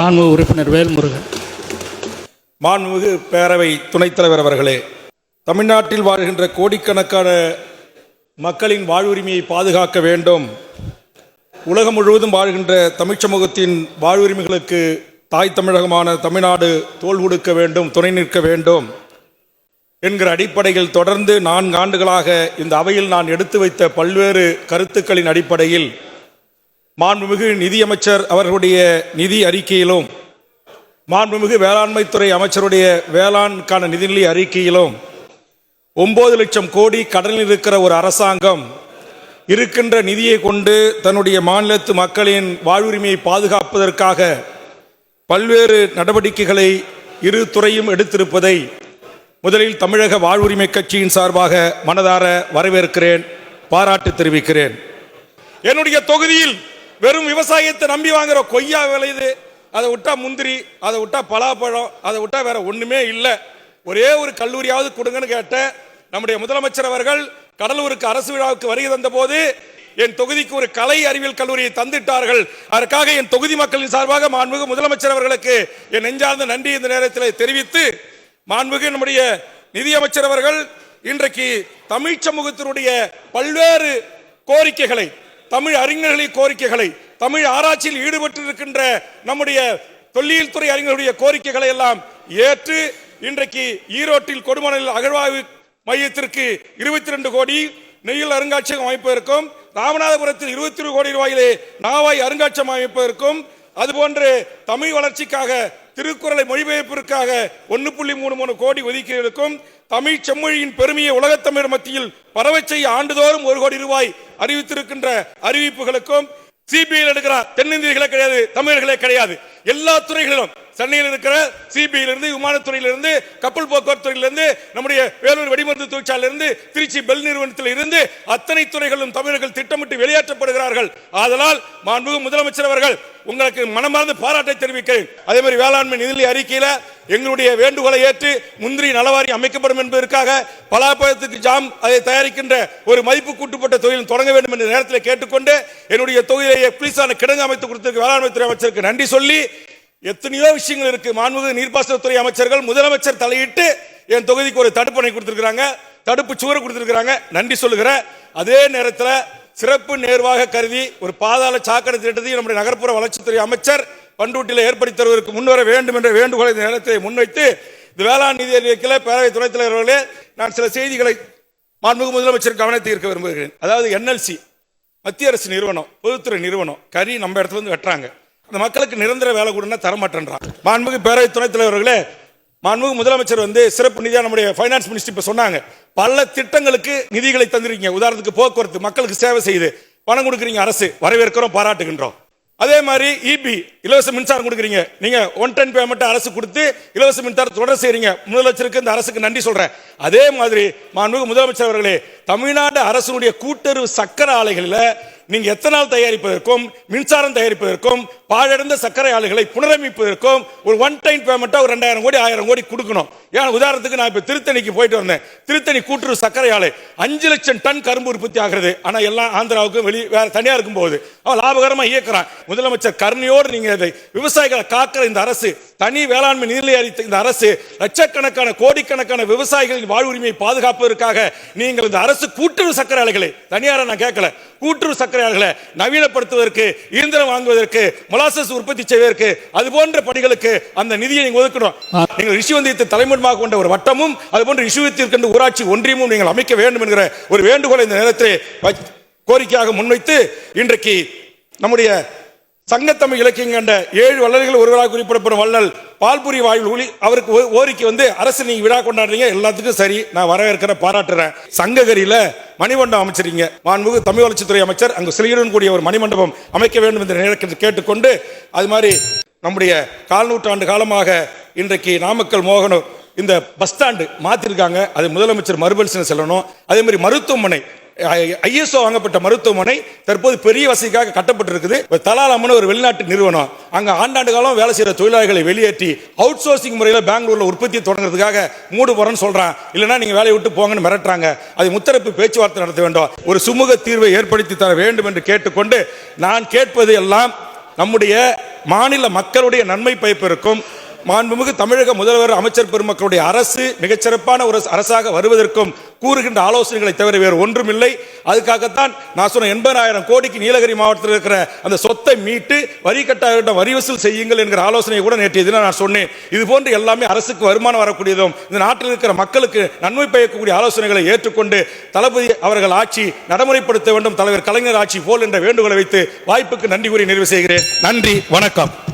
மாண்புமிகு உறுப்பினர் வேல்முருகன். மாண்புமிகு பேரவை துணைத் தலைவர் அவர்களே தமிழ்நாட்டில் வாழ்கின்ற கோடிக்கணக்கான மக்களின் வாழ்வுரிமையை பாதுகாக்க வேண்டும். உலகம் முழுவதும் வாழ்கின்ற தமிழ்ச் சமூகத்தின் வாழ்வுரிமைகளுக்கு தாய் தமிழகமான தமிழ்நாடு தோல் கொடுக்க வேண்டும் துணை நிற்க வேண்டும் என்கிற அடிப்படையில் தொடர்ந்து நான்கு ஆண்டுகளாக இந்த அவையில் நான் எடுத்து வைத்த பல்வேறு கருத்துக்களின் அடிப்படையில் மாண்புமிகு நிதியமைச்சர் அவர்களுடைய நிதி அறிக்கையிலும் மாண்புமிகு வேளாண்மைத்துறை அமைச்சருடைய வேளாண்கான நிதிநிலை அறிக்கையிலும் ஒம்பது லட்சம் கோடி கடனில் இருக்கிற ஒரு அரசாங்கம் இருக்கின்ற நிதியை கொண்டு தன்னுடைய மாநிலத்து மக்களின் வாழ்வுரிமையை பாதுகாப்பதற்காக பல்வேறு நடவடிக்கைகளை இரு துறையும் எடுத்திருப்பதை முதலில் தமிழக வாழ்வுரிமை கட்சியின் சார்பாக மனதார வரவேற்கிறேன் பாராட்டு தெரிவிக்கிறேன். என்னுடைய தொகுதியில் வெறும் விவசாயத்தை நம்பி வாங்குற கொய்யா விளையுது அதை விட்டா முந்திரி அதை விட்டா பலாப்பழம் அதை விட்டா வேற ஒண்ணுமே இல்லை. ஒரே ஒரு கல்லூரியாவது கொடுங்கன்னு கேட்ட நம்முடைய முதலமைச்சர் அவர்கள் கடலூருக்கு அரசு விழாவுக்கு வருகை தந்த போது என் தொகுதிக்கு ஒரு கலை அறிவியல் கல்லூரியை தந்துட்டார்கள். அதற்காக என் தொகுதி மக்களின் சார்பாக மாண்புமிகு முதலமைச்சர் அவர்களுக்கு என் நெஞ்சார்ந்த நன்றி இந்த நேரத்தில் தெரிவித்து மாண்புமிகு நம்முடைய நிதியமைச்சர் அவர்கள் இன்றைக்கு தமிழ் சமூகத்தினுடைய பல்வேறு கோரிக்கைகளை தமிழ் அறிஞர்களின் கோரிக்கைகளை தமிழ் ஆராய்ச்சியில் ஈடுபட்டு இருக்கின்ற நம்முடைய தொல்லியல் துறை அறிஞர்களுடைய கோரிக்கைகளை எல்லாம் ஏற்று இன்றைக்கு ஈரோட்டில் கொடுமணல் அகழ்வாய்வு மையத்திற்கு இருபத்தி ரெண்டு கோடி நெய்யில் அருங்காட்சியகம் அமைப்பதற்கும் ராமநாதபுரத்தில் இருபத்தி ஒரு கோடி ரூபாயிலே நாவாய் அருங்காட்சியகம் அமைப்பதற்கும் அதுபோன்று தமிழ் வளர்ச்சிக்காக திருக்குறளை மொழிபெயர்ப்பிற்காக ஒன்று புள்ளி மூணு மூணு கோடி ஒதுக்கீடுக்கும் தமிழ் செம்மொழியின் பெருமையை உலகத்தமிழர் மத்தியில் பரவச் செய்ய ஆண்டுதோறும் ஒரு கோடி ரூபாய் அறிவித்திருக்கின்ற அறிவிப்புகளுக்கும் சிபிஐ எடுக்கிறார் தென்னிந்தியர்களே கிடையாது தமிழர்களே கிடையாது. எல்லா துறைகளிலும் சென்னையில் இருக்கிற சிபிஐல விமானத்துறையிலிருந்து கப்பல் போக்குவரத்துறையிலிருந்து நம்முடைய வேலூர் வெடிமருந்து தொழிற்சாலையிலிருந்து திருச்சி பெல் நிறுவனத்தில் இருந்து அத்தனை துறைகளும் தமிழர்கள் திட்டமிட்டு வெளியேற்றப்படுகிறார்கள். ஆதலால் மாண்புமிகு முதலமைச்சர் அவர்கள் உங்களுக்கு மனமார்ந்த பாராட்டை தெரிவிக்கிறேன். அதே மாதிரி வேளாண்மை நிதிநிலை அறிக்கையில எங்களுடைய வேண்டுகோளை ஏற்று முந்திரி நலவாரி அமைக்கப்படும் என்பதற்காக பலாப்பழத்துக்கு ஜாம் அதை தயாரிக்கின்ற ஒரு மதிப்பு கூட்டுப்பட்ட தொழில் தொடங்க வேண்டும் என்ற நேரத்தில் கேட்டுக்கொண்டு என்னுடைய தொகுதியிலேயே புலிசான கிடங்கு அமைத்து கொடுத்திருக்க வேளாண்மைத்துறை அமைச்சருக்கு நன்றி சொல்லி எத்தனையோ விஷயங்கள் இருக்கு. மாண்புமிகு நீர்ப்பாசனத்துறை அமைச்சர்கள் முதலமைச்சர் தலையிட்டு என் தொகுதிக்கு ஒரு தடுப்பணை கொடுத்திருக்கிறாங்க. தடுப்பு சுவர் கொடுத்திருக்கிறாங்க. நன்றி சொல்லுகிறேன். அதே நேரத்தில் சிறப்பு நேர்வாக கருதி ஒரு பாதாள சாக்கடை திட்டத்தை நம்முடைய நகர்ப்புற வளர்ச்சித்துறை அமைச்சர் பண்ருட்டியில் ஏற்படுத்தி தருவதற்கு முன்வர வேண்டும் என்ற வேண்டுகோளை இந்த நேரத்தை முன்வைத்து இந்த வேளாண் நிதி அறிவிக்கல பேரவை துணைத் தலைவர்களே நான் சில செய்திகளை மாண்புமிகு முதலமைச்சர் கவனத்தை இருக்க விரும்புகிறேன். அதாவது என்எல்சி மத்திய அரசு நிறுவனம் பொதுத்துறை நிறுவனம் கறி நம்ம இடத்துல இருந்து வெட்டுறாங்க. அந்த மக்களுக்கு நிரந்தர வேலை கொடுனா தரமாட்டேன்றான். மாண்புமிகு பேரவை துணைத் தலைவர்களே மாண்புமிகு முதலமைச்சர் வந்து சிறப்பு நிதியாக நம்முடைய ஃபைனான்ஸ் மினிஸ்டர் இப்போ சொன்னாங்க. பல திட்டங்களுக்கு நிதிகளை தந்துருக்கீங்க. உதாரணத்துக்கு போக்குவரத்து மக்களுக்கு சேவை செய்யுது பணம் கொடுக்குறீங்க அரசு வரவேற்கிறோம் பாராட்டுகின்றோம். அதே மாதிரி இபி இலவச மின்சாரம் கொடுக்குறீங்க. நீங்க ஒன் டென் பேமெண்ட் அரசு கொடுத்து இலவச மின்சாரம் தொடர் செய்றீங்க. முதலமைச்சருக்கு இந்த அரசுக்கு நன்றி சொல்றேன். அதே மாதிரி மாண்புமிகு முதலமைச்சர் அவர்களே தமிழ்நாடு அரசுடைய கூட்டுறவு சக்கர ஆலைகளில் நீங்க எத்தனால் தயாரிப்பதற்கும் மின்சாரம் தயாரிப்பதற்கும் பாழடைந்த சர்க்கரை ஆலைகளை புனரமைப்பதற்கும் ஒரு ஒன் டைம் பேமெண்ட்டாக ஒரு ரெண்டாயிரம் கோடி ஆயிரம் கோடி கொடுக்கணும். ஏன்னா உதாரணத்துக்கு நான் இப்ப திருத்தணிக்கு போயிட்டு வந்தேன். திருத்தணி கூட்டுறவு சர்க்கரை ஆலை அஞ்சு லட்சம் டன் கரும்பு உற்பத்தி ஆகிறது. ஆனா எல்லாம் ஆந்திராவுக்கு வெளி வேற தனியாருக்கும் போகுது அவன் லாபகரமா இயக்குறான். முதலமைச்சர் கருணையோடு நீங்க இதை விவசாயிகளை காக்கிற இந்த அரசு தனி வேளாண்மை நிதிநிலை அறிவித்த இந்த அரசு லட்சக்கணக்கான கோடிக்கணக்கான விவசாயிகளின் வாழ்வுரிமையை பாதுகாப்பதற்காக நீங்கள் இந்த அரசு கூட்டுறவு சர்க்கரை ஆலைகளை தனியார நான் கேட்கல கூட்டுறவு சர்க்கரை ஆலைகளை நவீனப்படுத்துவதற்கு இயந்திரம் வாங்குவதற்கு மொலாசஸ் உற்பத்தி செய்வதற்கு அது போன்ற பணிகளுக்கு அந்த நிதியை நீங்க ஒதுக்கணும். நீங்கள் ரிஷிவந்தியத்தை தலைமுறையாக கொண்ட ஒரு வட்டமும் அதுபோன்று போன்ற ஊராட்சி ஒன்றியமும் நீங்கள் அமைக்க வேண்டும் என்கிற ஒரு வேண்டுகோளை இந்த நேரத்தில் கோரிக்கையாக முன்வைத்து இன்றைக்கு நம்முடைய சங்கத்தமிழ் இலக்கியம் கண்ட ஏழு வள்ளல்கள் ஒருவராக குறிப்பிடப்படும் வள்ளல் பால்புரி வாயில் ஒளி அவருக்கு ஓ- கோரிக்கை வந்து அரசு நீங்க விழா கொண்டாடுறீங்க எல்லாத்துக்கும் சரி நான் வரவேற்கிற பாராட்டுறேன் சங்ககிரியில மணிமண்டபம் அமைச்சிருங்க மாண்புமிகு தமிழ் வளர்ச்சித்துறை அமைச்சர் அங்கு சிலையுடன் கூடிய ஒரு மணிமண்டபம் அமைக்க வேண்டும் என்ற நேரத்தில் கேட்டுக்கொண்டு அது மாதிரி நம்முடைய கால் நூற்றாண்டு காலமாக இன்றைக்கு நாமக்கல் மோகனூர் இந்த பஸ் ஸ்டாண்டு மாற்றிருக்காங்க அது முதலமைச்சர் மறுபரிசீலனை செல்லணும். அதே மாதிரி மருத்துவமனை ஐஎஸ்ஓ வாங்கப்பட்ட மருத்துவமனை தற்போது பெரிய வசதிக்காக கட்டப்பட்டிருக்குது. ஒரு தலால் அம்மன் ஒரு வெளிநாட்டு நிறுவனம். அங்கே ஆண்டாண்டு காலம் வேலை செய்கிற தொழிலாளர்களை வெளியேற்றி அவுட் சோர்சிங் முறையில் பெங்களூரில் உற்பத்தியை தொடங்குறதுக்காக மூடு போகிறேன்னு சொல்கிறான் இல்லைன்னா நீங்கள் வேலையை விட்டு போங்கன்னு மிரட்டுறாங்க. அது முத்தரப்பு பேச்சுவார்த்தை நடத்த வேண்டும். ஒரு சுமூக தீர்வை ஏற்படுத்தி தர வேண்டும் என்று கேட்டுக்கொண்டு நான் கேட்பது எல்லாம் நம்முடைய மாநில மக்களுடைய நன்மை பயப்பிற்கும் மாண்புமிகு தமிழக முதல்வர் அமைச்சர் பெருமக்களுடைய அரசு மிகச்சிறப்பான ஒரு அரசாக வருவதற்கும் கூறுகின்ற ஆலோசனைகளை தவிர வேறு ஒன்றும் இல்லை அதுக்காகத்தான் நான் சொன்ன எண்பதாயிரம் கோடிக்கு நீலகிரி மாவட்டத்தில் இருக்கிற அந்த சொத்தை மீட்டு வரி கட்டாயிடம் வரி வசூல் செய்யுங்கள் என்கிற ஆலோசனையை கூட நேற்றைய தினம் நான் சொன்னேன். இது போன்று எல்லாமே அரசுக்கு வருமானம் வரக்கூடியதும் இந்த நாட்டில் இருக்கிற மக்களுக்கு நன்மை பயக்கக்கூடிய ஆலோசனைகளை ஏற்றுக்கொண்டு தளபதி அவர்கள் ஆட்சி நடைமுறைப்படுத்த வேண்டும் தலைவர் கலைஞர் ஆட்சி போல் என்ற வேண்டுகோளை வைத்து வாய்ப்புக்கு நன்றி கூறி நிறைவு செய்கிறேன். நன்றி வணக்கம்.